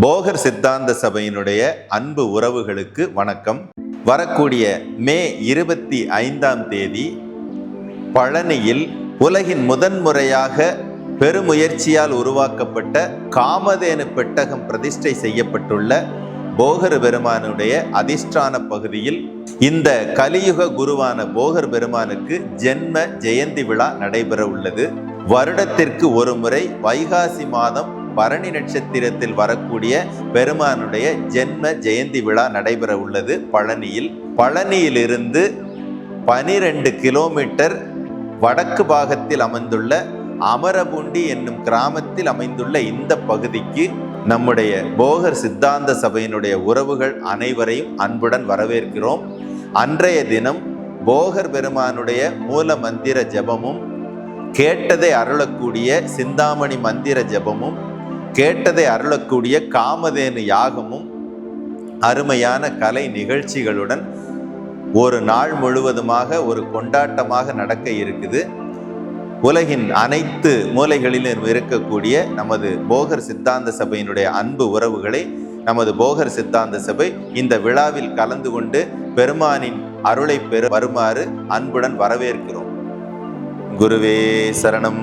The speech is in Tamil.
போகர் சித்தாந்த சபையினுடைய அன்பு உறவுகளுக்கு வணக்கம். வரக்கூடிய மே இருபத்தி ஐந்தாம் தேதி பழனியில் உலகின் முதன்முறையாக பெருமுயற்சியால் உருவாக்கப்பட்ட காமதேனு பெட்டகம் பிரதிஷ்டை செய்யப்பட்டுள்ள போகர் பெருமானுடைய அதிஷ்டான பகுதியில் இந்த கலியுக குருவான போகர் பெருமானுக்கு ஜென்ம ஜெயந்தி விழா நடைபெற உள்ளது வருடத்திற்கு ஒரு முறை வைகாசி மாதம் பரணி நட்சத்திரத்தில் வரக்கூடிய பெருமானுடைய ஜென்ம ஜெயந்தி விழா நடைபெற உள்ளது. பழனியில். பழனியிலிருந்து பனிரெண்டு கிலோமீட்டர் வடக்கு பாகத்தில் அமைந்துள்ள அமரபுண்டி என்னும் கிராமத்தில் அமைந்துள்ள இந்த பகுதிக்கு நம்முடைய போகர் சித்தாந்த சபையினுடைய உறவுகள் அனைவரையும் அன்புடன் வரவேற்கிறோம். அன்றைய தினம் போகர் பெருமானுடைய மூல மந்திர ஜெபமும் கேட்டதை அருளக்கூடிய சிந்தாமணி மந்திர ஜெபமும் கேட்டதை அருளக்கூடிய காமதேனு யாகமும் அருமையான கலை நிகழ்ச்சிகளுடன் ஒரு நாள் முழுவதுமாக ஒரு கொண்டாட்டமாக நடக்க இருக்குது. உலகின் அனைத்து மூலைகளிலும் இருக்கக்கூடிய நமது போகர் சித்தாந்த சபையினுடைய அன்பு உறவுகளை நமது போகர் சித்தாந்த சபை இந்த விழாவில் கலந்து கொண்டு பெருமானின் அருளை பெற வருமாறு அன்புடன் வரவேற்கிறோம். குருவே சரணம்.